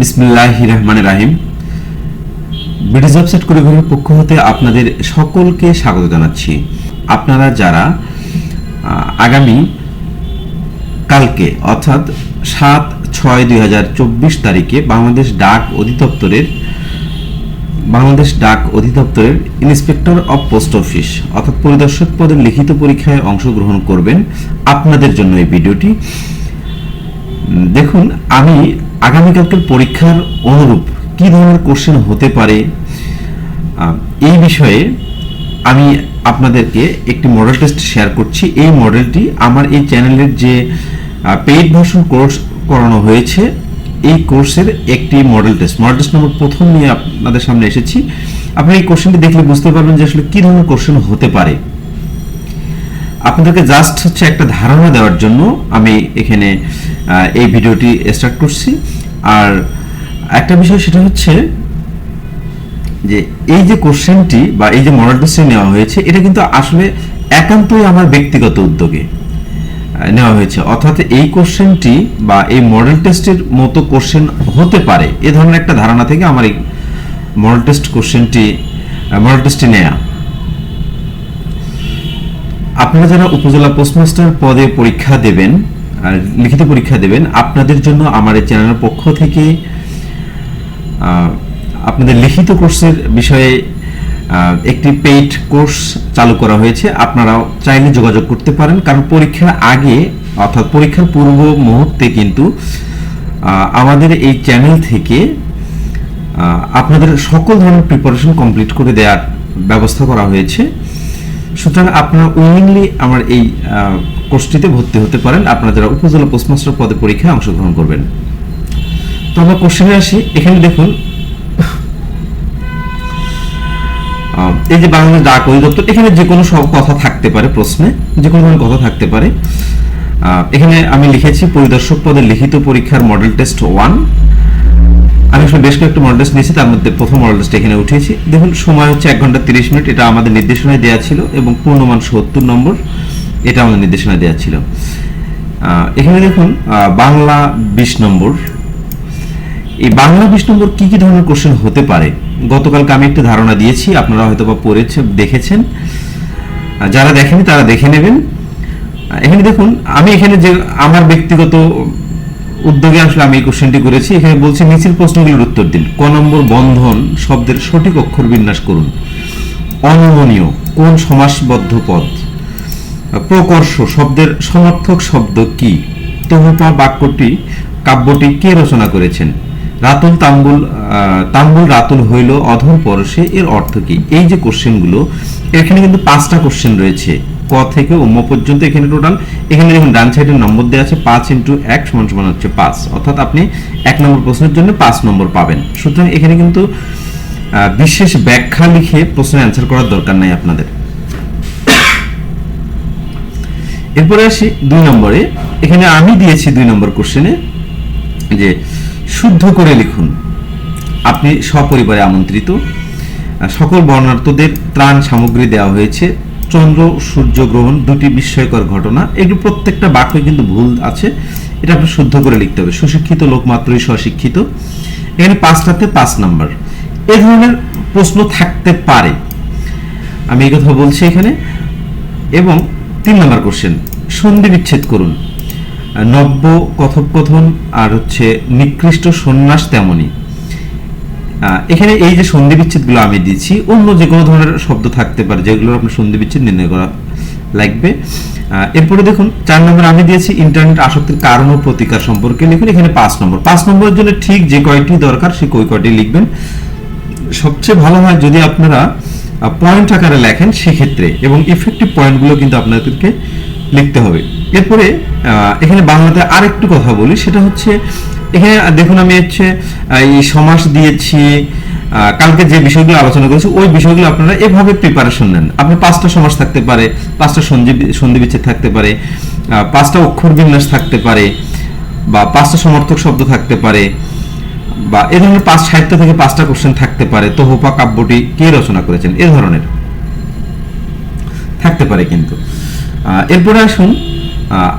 বিসমিল্লাহ রহমান রাহিম ব্রিটিশ ওয়েবসাইট কুড়িঘরের পক্ষ হতে আপনাদের সকলকে স্বাগত জানাচ্ছি। আপনারা যারা আগামী কালকে, অর্থাৎ সাত ছয় দুই হাজার চব্বিশ তারিখে বাংলাদেশ ডাক অধিদপ্তরের, বাংলাদেশ ডাক অধিদপ্তরের ইন্সপেক্টর অফ পোস্ট অফিস অর্থাৎ পরিদর্শক পদের লিখিত পরীক্ষায় অংশগ্রহণ করবেন আপনাদের জন্য এই ভিডিওটি। দেখুন, আমি আগামীকালকের পরীক্ষার অনুরূপ কি ধরনের কোশ্চেন হতে পারে এই বিষয়ে আমি আপনাদেরকে একটি মডেল টেস্ট শেয়ার করছি। এই মডেলটি আমার এই চ্যানেলের যে পেইড ভার্সন কোর্স করানো হয়েছে, এই কোর্সের একটি model test model test number প্রথম নিয়ে আপনাদের সামনে এসেছি। আপনি এই কোশ্চেনটি দেখলে বুঝতে পারবেন যে আসলে কী ধরনের কোশ্চেন হতে পারে। আপনাদেরকে জাস্ট হচ্ছে একটা ধারণা দেওয়ার জন্য আমি এখানে এই ভিডিওটি স্টার্ট করছি। আর একটা বিষয় সেটা হচ্ছে যে এই যে কোশ্চেনটি বা এই যে মডেল টেস্টে নেওয়া হয়েছে, এটা কিন্তু আসলে একান্তই আমার ব্যক্তিগত উদ্যোগে নেওয়া হয়েছে। অর্থাৎ এই কোশ্চেনটি বা এই মডেল টেস্টের মতো কোশ্চেন হতে পারে, এ ধরনের একটা ধারণা থেকে আমার এই মডেল টেস্ট কোশ্চেনটি মডেল টেস্টটি নেয়া। আপনারা যারা উপজেলা পোস্টমাস্টার পদে পরীক্ষা দেবেন, আর লিখিত পরীক্ষা দেবেন, আপনাদের জন্য আমার এই চ্যানেলের পক্ষ থেকে আপনাদের লিখিত কোর্সের বিষয়ে একটি পেইড কোর্স চালু করা হয়েছে। আপনারাও চাইলে যোগাযোগ করতে পারেন, কারণ পরীক্ষার আগে, অর্থাৎ পরীক্ষার পূর্ব মুহূর্তে কিন্তু আমাদের এই চ্যানেল থেকে আপনাদের সকল ধরনের প্রিপারেশন কমপ্লিট করে দেওয়ার ব্যবস্থা করা হয়েছে। সুতরাং আপনারা উইলিংলি আমার এই কোর্সটিতে ভর্তি হতে পারেন। আপনারা যারা উপজেলা পোস্টমাস্টার পদে পরীক্ষায় অংশগ্রহণ করবেন। তো আমরা কোশ্চেনে আসি। এখানে দেখুন এই যে বাংলাদেশ ডাক অধিদপ্তর, এখানে যে কোনো সব কথা থাকতে পারে প্রশ্নে, যে কোনো ধরনের কথা থাকতে পারে। এখানে আমি লিখেছি, পরিদর্শক পদে লিখিত পরীক্ষার মডেল টেস্ট ওয়ান আমি আসলে বেশ কয়েকটা মডেল নিয়েছি, তার মধ্যে প্রথম মডেল টেস্ট এখানে উঠিয়েছি। দেখুন, সময় হচ্ছে এক ঘণ্টা তিরিশ মিনিট, এটা আমাদের নির্দেশনায় দেওয়া ছিল এবং পূর্ণমান সত্তর নম্বর, এটা আমাদের নির্দেশনায় দেওয়া ছিল। এখানে দেখুন বাংলা বিশ নম্বর। এই বাংলা বিশ নম্বর কি কি ধরনের কোশ্চেন হতে পারে? গতকালকে আমি একটা ধারণা দিয়েছি, আপনারা হয়তো বা পড়েছে, দেখেছেন। যারা দেখেনি, তারা দেখে নেবেন। এখানে দেখুন, আমি এখানে যে আমার ব্যক্তিগত উদ্যোগে আসলে আমি এই কোশ্চেনটি করেছি। এখানে বলছি নিচের প্রশ্নগুলোর উত্তর দিন। ক নম্বর বন্ধন শব্দের সঠিক অক্ষর বিন্যাস করুন। অনমনীয়, কোন সমাসবদ্ধ পদ? প্রকর্ষ শব্দের সমর্থক শব্দ কি? তহুপা বাক্যটি, কাব্যটি কে রচনা করেছেন? রাতুল তাম্বুল তাম্বুল রাতুল হইল অধর পরশে, এর অর্থ কি? এই যে কোশ্চেনগুলো এখানে কিন্তু পাঁচটা কোশ্চেন রয়েছে। ক থেকে উম্ম পর্যন্ত এখানে টোটাল এখানে দেখুন, ডান সাইডের নম্বর দেওয়া আছে পাঁচ ইন্টু এক সমান সমান হচ্ছে পাঁচ। অর্থাৎ আপনি এক নম্বর প্রশ্নের জন্য পাঁচ নম্বর পাবেন। সুতরাং এখানে কিন্তু বিশেষ ব্যাখ্যা লিখে প্রশ্নের অ্যান্সার করার দরকার নাই আপনাদের। এরপরে আসি দুই নম্বরে। এখানে আমি দিয়েছি দুই নম্বর কোশ্চেনে যে, শুদ্ধ করে লিখুন। আপনি সপরিবারে আমন্ত্রিত। সকল বর্ণার্থদের ত্রাণ সামগ্রী দেওয়া হয়েছে। চন্দ্র সূর্য গ্রহণ দুটি বিস্ময়কর ঘটনা। এগুলো প্রত্যেকটা বাক্যে কিন্তু ভুল আছে। এটা আপনি শুদ্ধ করে লিখতে হবে। সুশিক্ষিত লোক মাত্রই স্বশিক্ষিত। এখানে পাঁচটাতে পাঁচ নাম্বার। এ ধরনের প্রশ্ন থাকতে পারে। আমি এই কথা বলছি এখানে। এবং তিন নাম্বার কোশ্চেন সন্ধি বিচ্ছেদ করুন। নব্য কথোপকথন আর হচ্ছে নিকৃষ্ট সন্ন্যাস তেমনই। এখানে এই যে সন্ধি বিচ্ছেদগুলো আমি দিচ্ছি অন্য যে কোনো ধরনের শব্দ থাকতে পারে যেগুলো আপনার সন্ধি বিচ্ছেদ নির্ণয় করা লাগবে। এরপরে দেখুন, চার নম্বর আমি দিয়েছি ইন্টারনেট আসক্তির কারণ ও প্রতিকার সম্পর্কে লিখুন, এখানে পাঁচ নম্বর। পাঁচ নম্বরের জন্য ঠিক যে কয়টি দরকার সেই কই কয়টি লিখবেন। সবচেয়ে ভালো হয় যদি আপনারা পয়েন্ট আকারে লেখেন সেক্ষেত্রে, এবং ইফেক্টিভ পয়েন্টগুলো কিন্তু আপনাদেরকে লিখতে হবে। এরপরে এখানে বাংলাতে আরেকটু কথা বলি, সেটা হচ্ছে এখানে দেখুন আমি হচ্ছে এই সমাস দিয়েছি কালকে যে বিষয়গুলো আলোচনা করেছি, ওই বিষয়গুলো আপনারা এভাবে প্রিপারেশন নেন। আপনার পাঁচটা সমাস থাকতে পারে, পাঁচটা সন্ধি সন্ধি বিচ্ছেদ থাকতে পারে পাঁচটা অক্ষর বিন্যাস থাকতে পারে, বা পাঁচটা সমর্থক শব্দ থাকতে পারে, বা এ ধরনের পাঁচ সাহিত্য থেকে পাঁচটা কোশ্চেন থাকতে পারে তোহপা কাব্যটি কে রচনা করেছেন? এ ধরনের। থাকতে পারে কিন্তু। এরপরে আসুন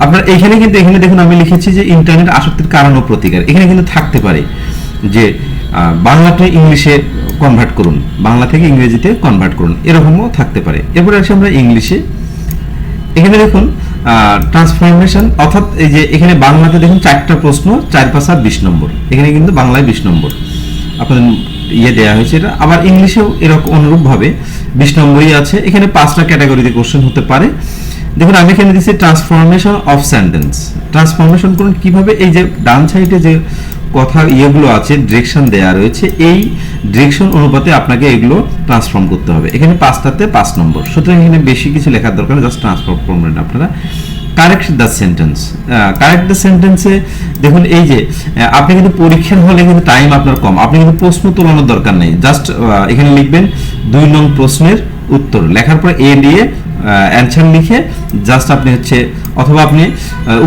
আপনার এখানে কিন্তু এখানে দেখুন আমি লিখেছি যে ইন্টারনেট আসক্তির কারণ ও প্রতিকার। এখানে কিন্তু থাকতে পারে যে বাংলাটা ইংলিশে কনভার্ট করুন, বাংলা থেকে ইংরেজিতে কনভার্ট করুন, এরকমও থাকতে পারে। এরপরে আসি আমরা ইংলিশে। এখানে দেখুন ট্রান্সফরমেশন অর্থাৎ এই যে এখানে বাংলাতে দেখুন চারটা প্রশ্ন, চার পাঁচ আর বিশ নম্বর। এখানে কিন্তু বাংলায় বিশ নম্বর। আপনাদের ইয়ে দেওয়া হয়েছে এটা। আবার ইংলিশেও এরকম অনুরূপভাবে বিশ নম্বরই আছে। এখানে পাঁচটা ক্যাটাগরিতে কোশ্চেন হতে পারে। দেখুন, আমি এখানে দিচ্ছি ট্রান্সফরমেশন অফ সেন্টেন্স ট্রান্সফরমেশন করুন, কীভাবে এই যে ডান সাইডে যে কথা ইয়েগুলো আছে ডিরেকশন দেয়া রয়েছে, এই ডিরেকশন অনুপাতে আপনাকে এগুলো ট্রান্সফর্ম করতে হবে। এখানে পাঁচটাতে পাঁচ নম্বর। সুতরাং এখানে বেশি কিছু লেখার দরকার জাস্ট ট্রান্সফর্ম করবেন আপনারা। Correct the sentence correct the সেন্টেন্সে দেখুন, এই যে আপনি কিন্তু পরীক্ষার হলে কিন্তু টাইম আপনার কম। আপনি কিন্তু প্রশ্ন তোলানোর দরকার নেই। জাস্ট এখানে লিখবেন, দুই নং প্রশ্নের উত্তর। লেখার পর এ দিয়ে অ্যান্সার লিখে জাস্ট আপনি হচ্ছে, অথবা আপনি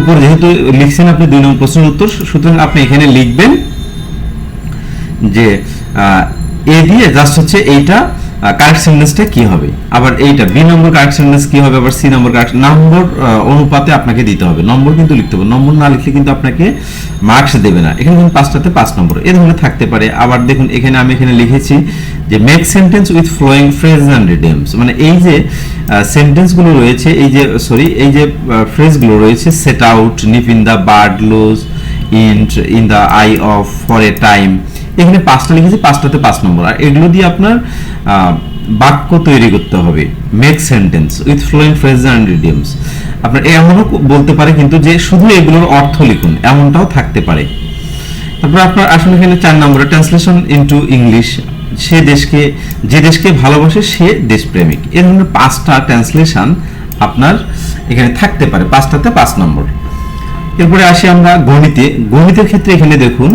উপরে যেহেতু লিখছেন আপনি দুই নং প্রশ্নের উত্তর, সুতরাং আপনি এখানে লিখবেন যে এ দিয়ে জাস্ট হচ্ছে এইটা কারেক্ট সেন্টেন্সটা কি হবে? আবার এইটা বি নম্বর কারেক্ট সেন্টেন্স কি হবে, আবার সি নম্বর কারেক্ট নম্বর অনুপাতে আপনাকে দিতে হবে। নম্বর কিন্তু লিখতে হবে। নম্বর না লিখলে কিন্তু আপনাকে মার্কস দেবে না। এখানে দেখুন পাঁচটাতে পাঁচ নম্বর। এ ধরনের থাকতে পারে। আবার দেখুন, এখানে আমি এখানে লিখেছি যে make sentence with following phrase and idioms মানে এই যে সেন্টেন্সগুলো রয়েছে, এই যে সরি এই যে ফ্রেজগুলো রয়েছে set out nip in the bud lose in in the eye of for a time এখানে পাঁচটা লিখেছি, পাঁচটাতে পাঁচ নম্বর, আর এগুলো দিয়ে আপনার বাক্য তৈরি করতে হবে make sentence with following phrase and idioms আপনার এমনও বলতে পারে, কিন্তু যে শুধু এগুলোর অর্থ লিখুন, এমনটাও থাকতে পারে, তারপর আপনার আসলে এখানে চার নম্বরে ট্রান্সলেশন ইনটু ইংলিশ সে দেশকে, যে দেশকে ভালোবাসে সে দেশপ্রেমিক। এ ধরনের পাঁচটা ট্রান্সলেশন আপনার এখানে থাকতে পারে, পাঁচটাতে পাঁচ নম্বর। এরপরে আসি আমরা গণিতে। গণিতের ক্ষেত্রে এখানে দেখুন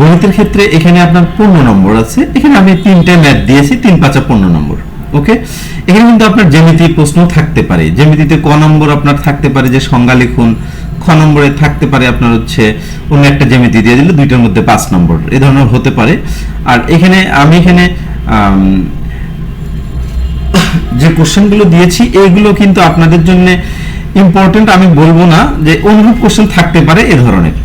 গণিতের ক্ষেত্রে এখানে আপনার পনেরো নম্বর আছে। এখানে আমি তিনটে ম্যাথ দিয়েছি, তিন পাঁচা পনেরো নম্বর, ওকে? এখানে কিন্তু আপনার জ্যামিতি প্রশ্ন থাকতে পারে। জ্যামিতিতে ক নম্বর আপনার থাকতে পারে, যে সংজ্ঞা লিখুন খ নম্বরে থাকতে পারে আপনার হচ্ছে অন্য একটা জ্যামিতি দিয়ে দিলে দুইটার মধ্যে পাঁচ নম্বর। এ ধরনের হতে পারে। আর এখানে আমি এখানে যে কোশ্চেনগুলো দিয়েছি এইগুলো কিন্তু আপনাদের জন্য ইম্পর্টেন্ট আমি বলব না যে অনুরূপ কোশ্চেন থাকতে পারে এ ধরনের।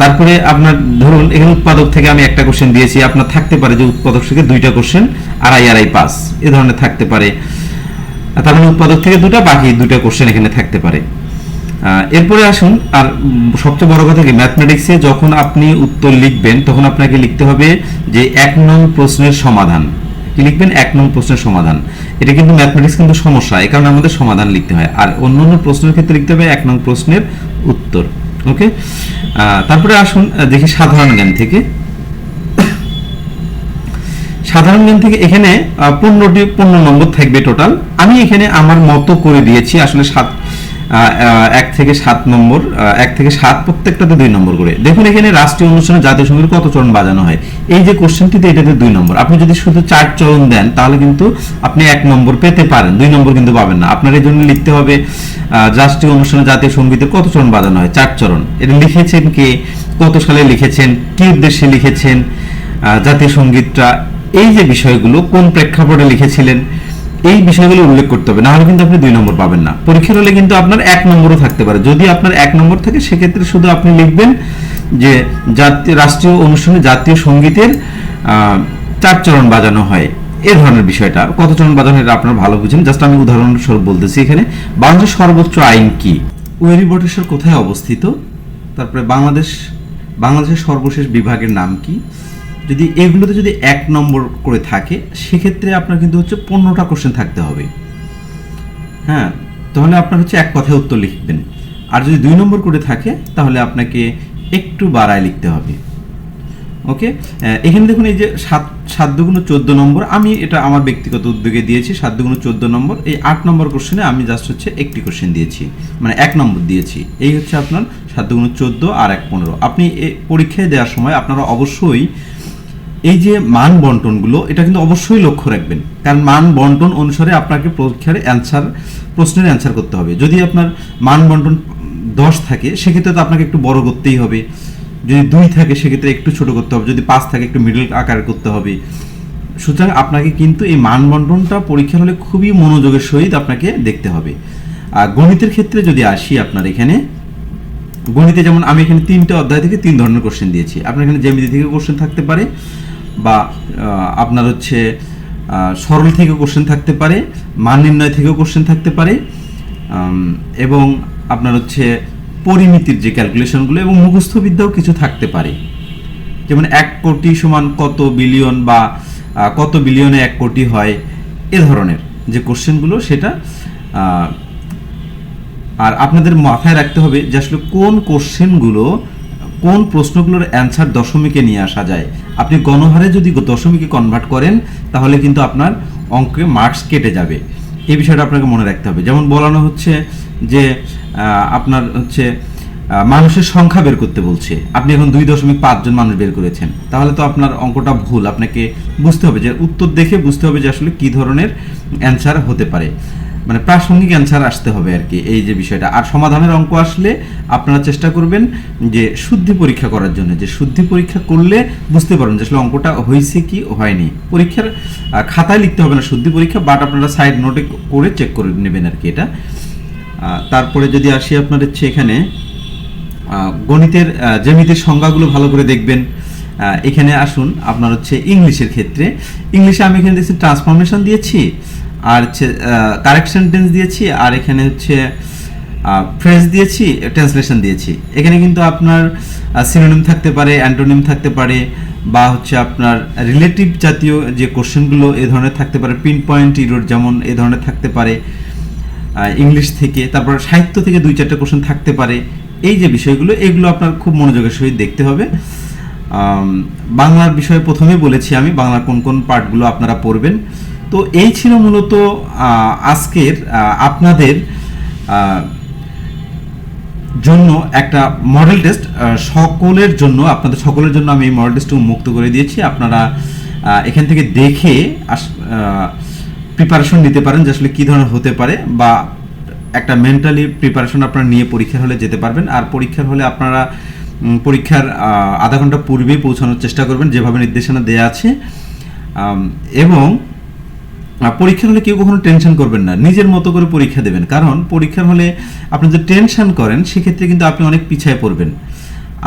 তারপরে আপনার ধরুন, এখানে উৎপাদক থেকে আমি একটা কোশ্চেন দিয়েছি, আপনার থাকতে পারে যে উৎপাদক থেকে দুইটা কোশ্চেন, আড়াই আড়াই পাস এ ধরনের থাকতে পারে। তার মানে উৎপাদক থেকে দুটা, বাকি দুটা কোশ্চেন এখানে থাকতে পারে। এরপরে আসুন, আর সবচেয়ে বড় কথা কি ম্যাথমেটিক্সে যখন আপনি উত্তর লিখবেন, তখন আপনাকে লিখতে হবে যে এক নং প্রশ্নের সমাধান। কি লিখবেন? এক নং প্রশ্নের সমাধান। এটা কিন্তু ম্যাথমেটিক্স কিন্তু সমস্যা, এই কারণে আমাদের সমাধান লিখতে হয়। আর অন্য অন্য প্রশ্নের ক্ষেত্রে লিখতে হবে এক নং প্রশ্নের উত্তর। ওকে? তারপরে আসুন দেখি সাধারণ জ্ঞান থেকে। সাধারণ জ্ঞান থেকে এখানে পনেরোটি পনেরো নম্বর থাকবে টোটাল আমি এখানে আমার মতো করে দিয়েছি, আসলে সাত এক থেকে সাত নম্বর এক থেকে সাত প্রত্যেকটাতে দুই নম্বর করে। দেখুন এখানে রাষ্ট্রীয় অনুষ্ঠানে জাতীয় সংগীত কত চরণ বাজানো হয়। এই যে কোশ্চেনটিতে এটাতে দুই নম্বর। আপনি যদি শুধু চার চরণ দেন, তাহলে কিন্তু আপনি এক নম্বর পেতে পারেন। দুই নম্বর কিন্তু পাবেন না। আপনার এই জন্য লিখতে হবে রাষ্ট্রীয় অনুষ্ঠানে জাতীয় সঙ্গীতের কত চরণ বাজানো হয়? চার চরণ এটা লিখেছেন কে? কত সালে লিখেছেন? কি উদ্দেশ্যে লিখেছেন? জাতীয় সঙ্গীতটা? এই যে বিষয়গুলো কোন প্রেক্ষাপটে লিখেছিলেন? এই বিষয়গুলো উল্লেখ করতে হবে। নাহলে কিন্তু আপনি দুই নম্বর পাবেন না। পরীক্ষার হলে কিন্তু আপনার এক নম্বরও থাকতে পারে। যদি আপনার এক নম্বর থাকে, সেক্ষেত্রে শুধু আপনি লিখবেন যে জাতীয়, রাষ্ট্রীয় অনুষ্ঠানে জাতীয় সঙ্গীতের চার চরণ বাজানো হয়। এ ধরনের বিষয়টা। কত চরণ বাজানো এটা আপনারা ভালো বুঝেন। জাস্ট আমি উদাহরণস্বরূপ বলতেছি এখানে। বাংলাদেশের সর্বোচ্চ আইন কি? ওয়েরি বটেশ্বর কোথায় অবস্থিত? তারপরে বাংলাদেশ, বাংলাদেশের সর্বশেষ বিভাগের নাম কি? যদি এগুলোতে যদি এক নম্বর করে থাকে, সেক্ষেত্রে আপনার কিন্তু হচ্ছে পনেরোটা কোশ্চেন থাকতে হবে। হ্যাঁ তাহলে আপনার হচ্ছে এক কথায় উত্তর লিখবেন আর যদি দুই নম্বর করে থাকে, তাহলে আপনাকে একটু বাড়ায় লিখতে হবে। ওকে এখানে দেখুন এই যে সাত সাত দুগুণ চোদ্দ নম্বর, আমি এটা আমার ব্যক্তিগত উদ্যোগে দিয়েছি, সাত দুগুণ চোদ্দ নম্বর। এই আট নম্বর কোশ্চেনে আমি জাস্ট হচ্ছে একটি কোশ্চেন দিয়েছি মানে এক নম্বর দিয়েছি। এই হচ্ছে আপনার সাত দুগুণ চোদ্দ আর এক পনেরো। আপনি পরীক্ষায় দেওয়ার সময় আপনারা অবশ্যই এই যে মান বন্টনগুলো, এটা কিন্তু অবশ্যই লক্ষ্য রাখবেন। কারণ মান বন্টন অনুসারে আপনাকে পরীক্ষার অ্যান্সার, প্রশ্নের অ্যান্সার করতে হবে। যদি আপনার মান বন্টন দশ থাকে, সেক্ষেত্রে তো আপনাকে একটু বড় করতেই হবে। যদি দুই থাকে, সেক্ষেত্রে একটু ছোট করতে হবে। যদি পাঁচ থাকে, একটু মিডল আকার করতে হবে। সুতরাং আপনাকে কিন্তু এই মান বন্টনটা পরীক্ষার হলে খুবই মনোযোগের সহিত আপনাকে দেখতে হবে। আর গণিতের ক্ষেত্রে যদি আসি আপনার এখানে, গণিতে যেমন আমি এখানে তিনটে অধ্যায় থেকে তিন ধরনের কোশ্চেন দিয়েছি। আপনার এখানে জ্যামিতি থেকে কোশ্চেন থাকতে পারে বা আপনার হচ্ছে সরল থেকে কোশ্চেন থাকতে পারে, মান নির্ণয় থেকেও কোশ্চেন থাকতে পারে এবং আপনার হচ্ছে পরিমিতির যে ক্যালকুলেশনগুলো এবং মুখস্থবিদ্যাও কিছু থাকতে পারে। যেমন এক কোটি সমান কত বিলিয়ন বা কত বিলিয়নে এক কোটি হয়, এ ধরনের যে কোশ্চেনগুলো সেটা আর আপনাদের মাথায় রাখতে হবে যে আসলে কোন কোশ্চেনগুলো কোন প্রশ্নগুলোর অ্যান্সার দশমিকে নিয়ে আসা যায়? আপনি গণহারে যদি দশমিকে কনভার্ট করেন, তাহলে কিন্তু আপনার অঙ্কে মার্কস কেটে যাবে। এই বিষয়টা আপনাকে মনে রাখতে হবে। যেমন বলানো হচ্ছে যে আপনার হচ্ছে মানুষের সংখ্যা বের করতে বলছে। আপনি এখন দুই দশমিক পাঁচজন মানুষ বের করেছেন। তাহলে তো আপনার অঙ্কটা ভুল। আপনাকে বুঝতে হবে যে, উত্তর দেখে বুঝতে হবে যে আসলে কি ধরনের অ্যান্সার হতে পারে। মানে প্রাসঙ্গিক অ্যান্সার আসতে হবে আর কি, এই যে বিষয়টা। আর সমাধানের অঙ্ক আসলে আপনারা চেষ্টা করবেন যে শুদ্ধি পরীক্ষা করার জন্য, যে শুদ্ধি পরীক্ষা করলে বুঝতে পারবেন যে আসলে অঙ্কটা হয়েছে কি হয়নি। পরীক্ষার খাতায় লিখতে হবে না শুদ্ধি পরীক্ষা বাট আপনারা সাইড নোটে করে চেক করে নেবেন আর কি এটা। তারপরে যদি আসি আপনার হচ্ছে এখানে গণিতের জ্যামিতির সংজ্ঞাগুলো ভালো করে দেখবেন। এখানে আসুন, আপনার হচ্ছে ইংলিশের ক্ষেত্রে। ইংলিশে আমি এখানে দেখছি ট্রান্সফরমেশন দিয়েছি। আর হচ্ছে কারেকশন টেন্স দিয়েছি, আর এখানে হচ্ছে ফ্রেজ দিয়েছি ট্রান্সলেশন দিয়েছি। এখানে কিন্তু আপনার সিনোনিম থাকতে পারে অ্যান্টোনিম থাকতে পারে, বা হচ্ছে আপনার রিলেটিভ জাতীয় যে কোশ্চেনগুলো এ ধরনের থাকতে পারে পিন পয়েন্ট ইরোড যেমন এ ধরনের থাকতে পারে ইংলিশ থেকে, তারপর সাহিত্য থেকে দুই চারটে কোশ্চেন থাকতে পারে। এই যে বিষয়গুলো, এগুলো আপনার খুব মনোযোগের সহিত দেখতে হবে। বাংলার বিষয়ে প্রথমে বলেছি আমি, বাংলার কোন কোন পার্টগুলো আপনারা পড়বেন। তো এই ছিল মূলত আজকের আপনাদের জন্য একটা মডেল টেস্ট সকলের জন্য, আপনাদের সকলের জন্য আমি এই মডেল টেস্ট উন্মুক্ত করে দিয়েছি। আপনারা এখান থেকে দেখে প্রিপারেশন নিতে পারেন যে আসলে কী ধরনের হতে পারে বা একটা মেন্টালি প্রিপারেশন আপনারা নিয়ে পরীক্ষার হলে যেতে পারবেন। আর পরীক্ষার হলে আপনারা পরীক্ষার আধা ঘণ্টা পূর্বেই পৌঁছানোর চেষ্টা করবেন, যেভাবে নির্দেশনা দেওয়া আছে। এবং পরীক্ষার হলে কেউ কখনো টেনশন করবেন না, নিজের মতো করে পরীক্ষা দেবেন। কারণ পরীক্ষার হলে আপনি যদি টেনশন করেন, সেক্ষেত্রে কিন্তু আপনি অনেক পিছিয়ে পড়বেন।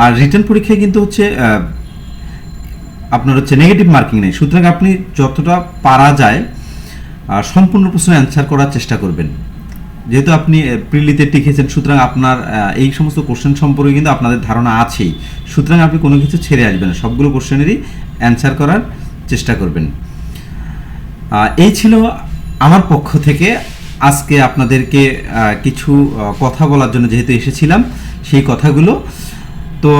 আর রিটার্ন পরীক্ষায় কিন্তু হচ্ছে আপনার হচ্ছে নেগেটিভ মার্কিং নেই। সুতরাং আপনি যতটা পারা যায় সম্পূর্ণ প্রশ্ন অ্যান্সার করার চেষ্টা করবেন। যেহেতু আপনি প্রিলিতে টিকেছেন, সুতরাং আপনার এই সমস্ত কোশ্চেন সম্পর্কে কিন্তু আপনাদের ধারণা আছেই। সুতরাং আপনি কোনো কিছু ছেড়ে আসবেন সবগুলো কোশ্চেনেরই অ্যান্সার করার চেষ্টা করবেন। এই ছিল আমার পক্ষ থেকে আজকে আপনাদেরকে কিছু কথা বলার জন্য যেহেতু এসেছিলাম, সেই কথাগুলো। তো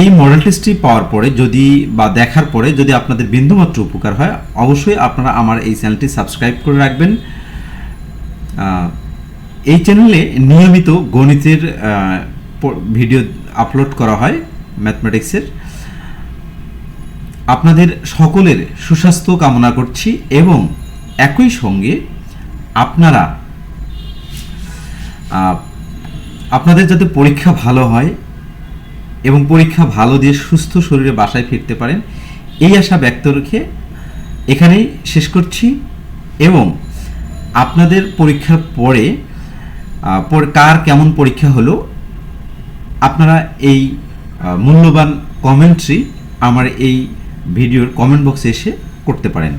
এই মডেল টেস্টটি পাওয়ার পরে যদি বা দেখার পরে যদি আপনাদের বিন্দুমাত্র উপকার হয়, অবশ্যই আপনারা আমার এই চ্যানেলটি সাবস্ক্রাইব করে রাখবেন। এই চ্যানেলে নিয়মিত গণিতের ভিডিও আপলোড করা হয় ম্যাথমেটিক্সের আপনাদের সকলের সুস্বাস্থ্য কামনা করছি এবং একই সঙ্গে আপনারা আপনাদের যাতে পরীক্ষা ভালো হয় এবং পরীক্ষা ভালো দিয়ে সুস্থ শরীরে বাসায় ফিরতে পারেন, এই আশা ব্যক্ত রেখে এখানেই শেষ করছি এবং আপনাদের পরীক্ষার পরে কার কেমন পরীক্ষা হলো, আপনারা এই মূল্যবান কমেন্ট্রি আমার এই ভিডিওর কমেন্ট বক্সে এসে করতে পারেন।